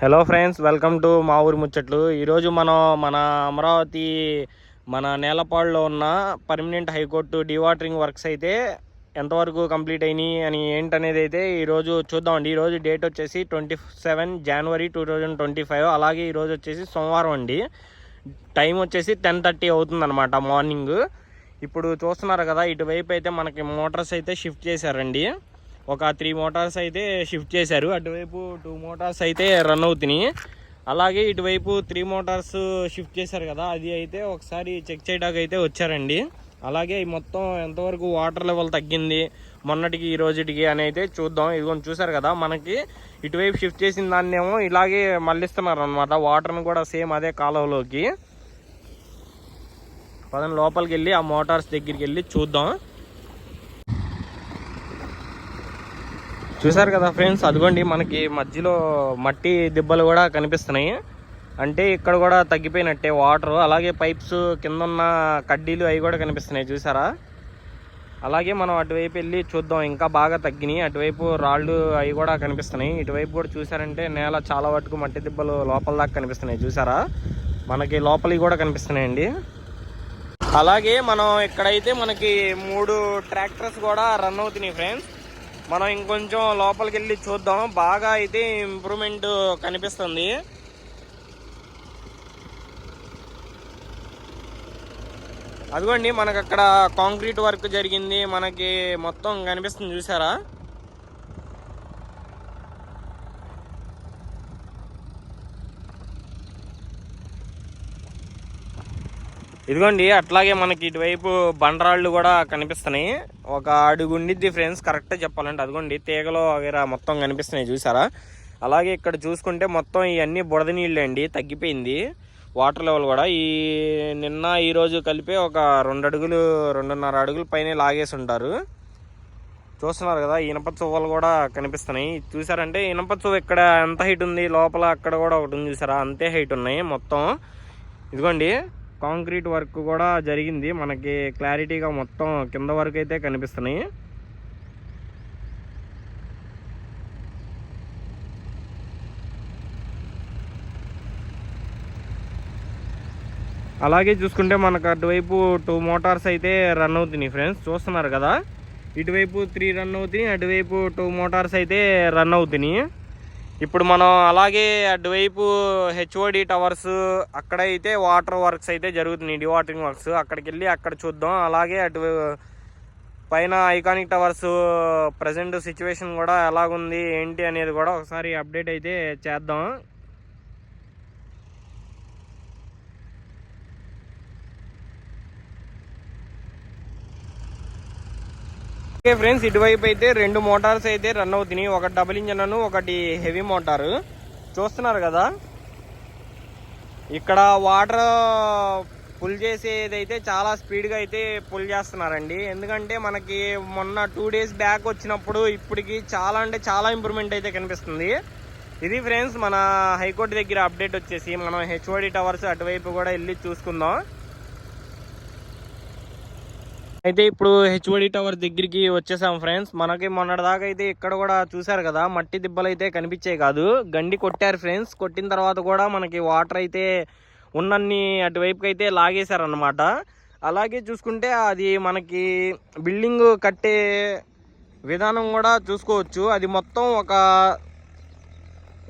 Hello friends welcome to మా ఊరి ముచ్చట్లు ఈరోజు మనం మన అమరావతి మన నేలపాడులో ఉన్న పర్మనెంట్ హైకోర్టు డివాటరింగ్ వర్క్స్ అయితే ఎంతవరకు కంప్లీట్ అయినాయి అని ఏంటనేది అయితే ఈరోజు చూద్దామండి. ఈరోజు డేట్ వచ్చేసి twenty seven January two thousand twenty five అలాగే ఈరోజు వచ్చేసి సోమవారం అండి. టైం వచ్చేసి టెన్ థర్టీ అవుతుందన్నమాట మార్నింగ్ ఇప్పుడు చూస్తున్నారు కదా ఇటువైపు అయితే మనకి మోటార్స్ అయితే షిఫ్ట్ చేశారండి. ఒక త్రీ మోటార్స్ అయితే షిఫ్ట్ చేశారు. అటువైపు టూ మోటార్స్ అయితే రన్ అవుతున్నాయి. అలాగే ఇటువైపు త్రీ మోటార్స్ షిఫ్ట్ చేశారు కదా అది అయితే ఒకసారి చెక్ చేయడానికి అయితే వచ్చారండి. అలాగే మొత్తం ఎంతవరకు వాటర్ లెవెల్ తగ్గింది మొన్నటికి ఈ రోజుటికి అని అయితే చూద్దాం. ఇదిగోని చూసారు కదా మనకి ఇటువైపు షిఫ్ట్ చేసిన దాన్ని ఏమో ఇలాగే మళ్ళిస్తున్నారు అనమాట వాటర్ని కూడా సేమ్ అదే కాలువలోకి. పదని లోపలికి వెళ్ళి ఆ మోటార్స్ దగ్గరికి వెళ్ళి చూద్దాం. చూసారు కదా ఫ్రెండ్స్ అదిగోండి మనకి మధ్యలో మట్టి దిబ్బలు కూడా కనిపిస్తున్నాయి. అంటే ఇక్కడ కూడా తగ్గిపోయినట్టే వాటర్ అలాగే పైప్స్ కింద ఉన్న కడ్డీలు అవి కూడా కనిపిస్తున్నాయి చూసారా? అలాగే మనం అటువైపు వెళ్ళి చూద్దాం ఇంకా బాగా తగ్గినాయి. అటువైపు రాళ్ళు అవి కూడా కనిపిస్తున్నాయి. ఇటువైపు కూడా చూసారంటే నేల చాలా వరకు మట్టి దిబ్బలు లోపల దాకా కనిపిస్తున్నాయి చూసారా? మనకి లోపలికి కూడా కనిపిస్తున్నాయండి. అలాగే మనం ఇక్కడైతే మనకి మూడు ట్రాక్టర్స్ కూడా రన్ అవుతున్నాయి ఫ్రెండ్స్. మనం ఇంకొంచెం లోపలికి వెళ్ళి చూద్దాం. బాగా అయితే ఇంప్రూవ్మెంట్ కనిపిస్తుంది. అదిగోండి మనకు అక్కడ కాంక్రీట్ వర్క్ జరిగింది. మనకి మొత్తం కనిపిస్తుంది చూసారా? ఇదిగోండి అట్లాగే మనకి ఇటువైపు బండరాళ్ళు కూడా కనిపిస్తున్నాయి. ఒక అడుగు ఉండిద్ది ఫ్రెండ్స్ కరెక్ట్గా చెప్పాలంటే. అదిగోండి తీగలు వగేరా మొత్తం కనిపిస్తున్నాయి చూసారా? అలాగే ఇక్కడ చూసుకుంటే మొత్తం ఇవన్నీ బుడద నీళ్ళు అండి తగ్గిపోయింది. వాటర్ లెవెల్ కూడా. ఈ నిన్న ఈరోజు కలిపి ఒక రెండు అడుగులు రెండున్నర అడుగులు పైన లాగేసి ఉంటారు. చూస్తున్నారు కదా ఇనప చువ్వలు కూడా కనిపిస్తున్నాయి. చూసారంటే ఇనప చువ్వ ఇక్కడ ఎంత హైట్ ఉంది? లోపల అక్కడ కూడా ఒకటి ఉంది చూసారా? అంతే హైట్ ఉన్నాయి మొత్తం. ఇదిగోండి కాంక్రీట్ వర్క్ కూడా జరిగింది. మనకి క్లారిటీగా మొత్తం కింద వరకు అయితే కనిపిస్తున్నాయి. అలాగే చూసుకుంటే మనకు అటువైపు టూ మోటార్స్ అయితే రన్ అవుతున్నాయి ఫ్రెండ్స్ చూస్తున్నారు కదా? ఇటువైపు త్రీ రన్ అవుతున్నాయి అటువైపు టూ మోటార్స్ అయితే రన్ అవుతున్నాయి. ఇప్పుడు మనం అలాగే అటువైపు హెచ్ఓడి టవర్స్ అక్కడ అయితే వాటర్ వర్క్స్ అయితే జరుగుతున్నాయి డివాటరింగ్ వర్క్స్. అక్కడికి వెళ్ళి అక్కడ చూద్దాం. అలాగే అటు పైన ఐకానిక్ టవర్స్ ప్రజెంట్ సిచ్యువేషన్ కూడా ఎలాగుంది ఏంటి అనేది కూడా ఒకసారి అప్డేట్ అయితే చేద్దాం. ఓకే ఫ్రెండ్స్ ఇటువైపు అయితే రెండు మోటార్స్ అయితే రన్ అవుతున్నాయి. ఒకటి డబుల్ ఇంజన్ అను ఒకటి హెవీ మోటారు చూస్తున్నారు కదా? ఇక్కడ వాటర్ పుల్ చేసేది అయితే చాలా స్పీడ్గా అయితే పుల్ చేస్తున్నారండి. ఎందుకంటే మనకి మొన్న టూ డేస్ బ్యాక్ వచ్చినప్పుడు ఇప్పటికి చాలా అంటే చాలా ఇంప్రూవ్మెంట్ అయితే కనిపిస్తుంది. ఇది ఫ్రెండ్స్ మన హైకోర్టు దగ్గర అప్డేట్ వచ్చేసి మనం హెచ్ఓడి టవర్స్ అటువైపు కూడా వెళ్ళి చూసుకుందాం. అయితే ఇప్పుడు హెచ్ఓడి టవర్ దగ్గరికి వచ్చేసాం ఫ్రెండ్స్ మనకి మొన్నటిదాకా అయితే ఇక్కడ కూడా చూసారు కదా మట్టి దిబ్బలు అయితే కనిపించాయి కాదు. గండి కొట్టారు ఫ్రెండ్స్ కొట్టిన తర్వాత కూడా మనకి వాటర్ అయితే ఉన్నన్ని అటువైపుకి అయితే లాగేశారనమాట అలాగే చూసుకుంటే అది మనకి బిల్డింగ్ కట్టే విధానం కూడా చూసుకోవచ్చు. అది మొత్తం ఒక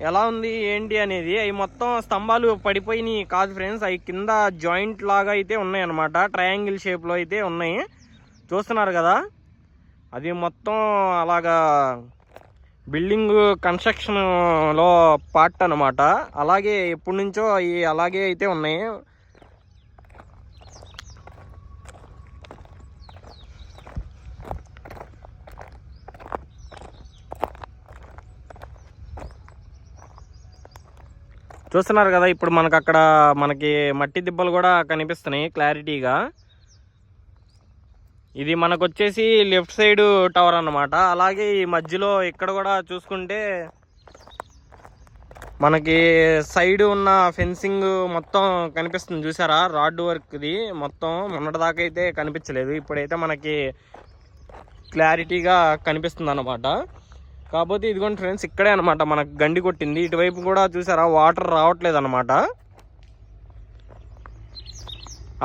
ఎలా ఉంది ఏంటి అనేది అవి మొత్తం స్తంభాలు పడిపోయినాయి కాదు ఫ్రెండ్స్ అవి కింద జాయింట్ లాగా అయితే ఉన్నాయి అనమాట ట్రయాంగిల్ షేప్లో అయితే ఉన్నాయి. చూస్తున్నారు కదా? అది మొత్తం అలాగా బిల్డింగ్ కన్స్ట్రక్షన్లో పార్ట్ అనమాట అలాగే ఎప్పటి నుంచో అవి అలాగే అయితే ఉన్నాయి. చూస్తున్నారు కదా ఇప్పుడు మనకు అక్కడ మనకి మట్టి దిబ్బలు కూడా కనిపిస్తున్నాయి క్లారిటీగా. ఇది మనకు వచ్చేసి లెఫ్ట్ సైడ్ టవర్ అన్నమాట. అలాగే ఈ మధ్యలో ఇక్కడ కూడా చూసుకుంటే మనకి సైడ్ ఉన్న ఫెన్సింగ్ మొత్తం కనిపిస్తుంది చూసారా? రాడ్ వర్క్ది మొత్తం మొన్నటిదాకా అయితే కనిపించలేదు. ఇప్పుడైతే మనకి క్లారిటీగా కనిపిస్తుంది అన్నమాట కాకపోతే ఇదిగోండి ఫ్రెండ్స్ ఇక్కడే అనమాట మనకు గండి కొట్టింది. ఇటువైపు కూడా చూసారా? వాటర్ రావట్లేదు అనమాట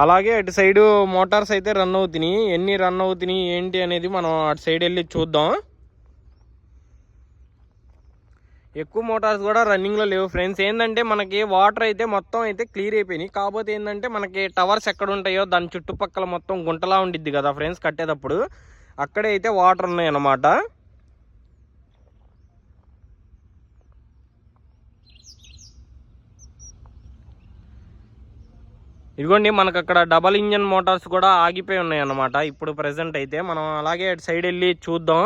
అలాగే అటు సైడు మోటార్స్ అయితే రన్ అవుతున్నాయి. ఎన్ని రన్ అవుతున్నాయి ఏంటి అనేది మనం అటు సైడ్ వెళ్ళి చూద్దాం. ఎక్కువ మోటార్స్ కూడా రన్నింగ్లో లేవు ఫ్రెండ్స్ ఏంటంటే మనకి వాటర్ అయితే మొత్తం అయితే క్లియర్ అయిపోయినాయి. కాకపోతే ఏంటంటే మనకి టవర్స్ ఎక్కడ ఉంటాయో దాని చుట్టుపక్కల మొత్తం గుంటలా ఉండిద్ది కదా ఫ్రెండ్స్ కట్టేటప్పుడు. అక్కడే అయితే వాటర్ ఉన్నాయి ఇదిగోండి మనకు అక్కడ డబల్ ఇంజన్ మోటార్స్ కూడా ఆగిపోయి ఉన్నాయి అన్నమాట ఇప్పుడు ప్రెసెంట్ అయితే మనం అలాగే అటు సైడ్ వెళ్ళి చూద్దాం.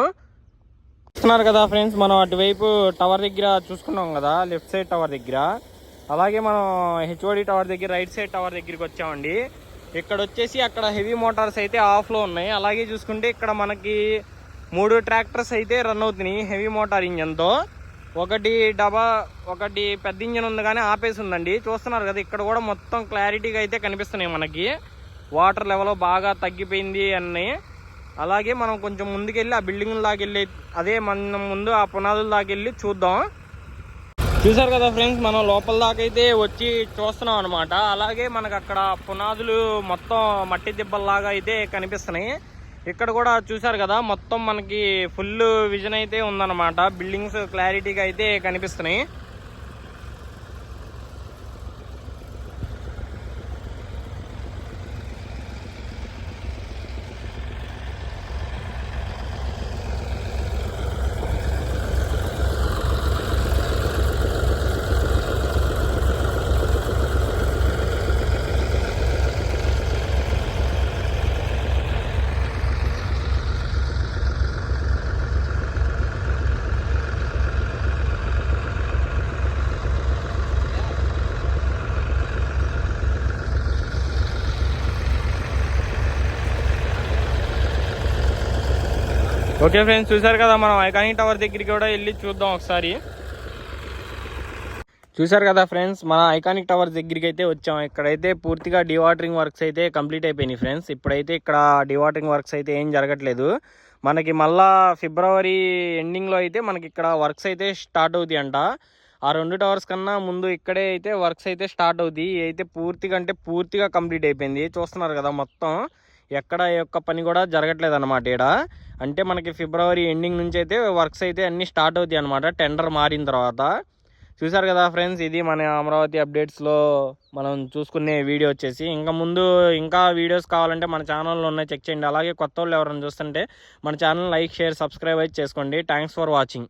చూస్తున్నారు కదా ఫ్రెండ్స్ మనం అటువైపు టవర్ దగ్గర చూసుకున్నాం కదా లెఫ్ట్ సైడ్ టవర్ దగ్గర. అలాగే మనం హెచ్ఓడి టవర్ దగ్గర రైట్ సైడ్ టవర్ దగ్గరికి వచ్చామండి. ఇక్కడ వచ్చేసి అక్కడ హెవీ మోటార్స్ అయితే ఆఫ్లో ఉన్నాయి. అలాగే చూసుకుంటే ఇక్కడ మనకి మూడు ట్రాక్టర్స్ అయితే రన్ అవుతున్నాయి హెవీ మోటార్ ఇంజన్తో ఒకటి డబా ఒకటి పెద్ద ఇంజన్ ఉంది కానీ ఆపేసి ఉందండి చూస్తున్నారు కదా ఇక్కడ కూడా మొత్తం క్లారిటీగా అయితే కనిపిస్తున్నాయి మనకి. వాటర్ లెవెల్ బాగా తగ్గిపోయింది అన్నీ. అలాగే మనం కొంచెం ముందుకెళ్ళి ఆ బిల్డింగ్ వెళ్ళి అదే మనం ముందు ఆ పునాదుల దాకెళ్ళి చూద్దాం. చూసారు కదా ఫ్రెండ్స్ మనం లోపల దాకా అయితే వచ్చి చూస్తున్నాం అనమాట అలాగే మనకు అక్కడ పునాదులు మొత్తం మట్టి దిబ్బల్లాగా అయితే కనిపిస్తున్నాయి. ఇక్కడ కూడా చూసారు కదా మొత్తం మనకి ఫుల్ విజన్ అయితే ఉందన్నమాట. బిల్డింగ్స్ క్లారిటీగా అయితే కనిపిస్తున్నాయి. ఓకే ఫ్రెండ్స్ చూసారు కదా మనం ఐకానిక్ టవర్ దగ్గరికి కూడా వెళ్ళి చూద్దాం ఒకసారి. చూసారు కదా ఫ్రెండ్స్ మన ఐకానిక్ టవర్ దగ్గరికి అయితే వచ్చాం. ఇక్కడైతే పూర్తిగా డివాటరింగ్ వర్క్స్ అయితే కంప్లీట్ అయిపోయినాయి ఫ్రెండ్స్. ఇప్పుడైతే ఇక్కడ డివాటరింగ్ వర్క్స్ అయితే ఏం జరగట్లేదు. మనకి మళ్ళా ఫిబ్రవరి ఎండింగ్లో అయితే మనకి ఇక్కడ వర్క్స్ అయితే స్టార్ట్ అవుతాయి అంట. ఆ రెండు టవర్స్ కన్నా ముందు ఇక్కడే అయితే వర్క్స్ అయితే స్టార్ట్ అవుతాయి. అయితే పూర్తిగా అంటే పూర్తిగా కంప్లీట్ అయిపోయింది. చూస్తున్నారు కదా మొత్తం. ఎక్కడ యొక్క పని కూడా జరగట్లేదు అనమాట ఇక్కడ అంటే మనకి ఫిబ్రవరి ఎండింగ్ నుంచి అయితే వర్క్స్ అయితే అన్నీ స్టార్ట్ అవుతాయి అనమాట టెండర్ మారిన తర్వాత. చూసారు కదా ఫ్రెండ్స్ ఇది మన అమరావతి అప్డేట్స్లో మనం చూసుకునే వీడియో వచ్చేసి. ఇంకా ముందు ఇంకా వీడియోస్ కావాలంటే మన ఛానల్లో ఉన్నాయి చెక్ చేయండి. అలాగే కొత్త వాళ్ళు ఎవరైనా చూస్తుంటే మన ఛానల్ లైక్ షేర్ సబ్స్క్రైబ్ అయితే చేసుకోండి. Thanks for watching.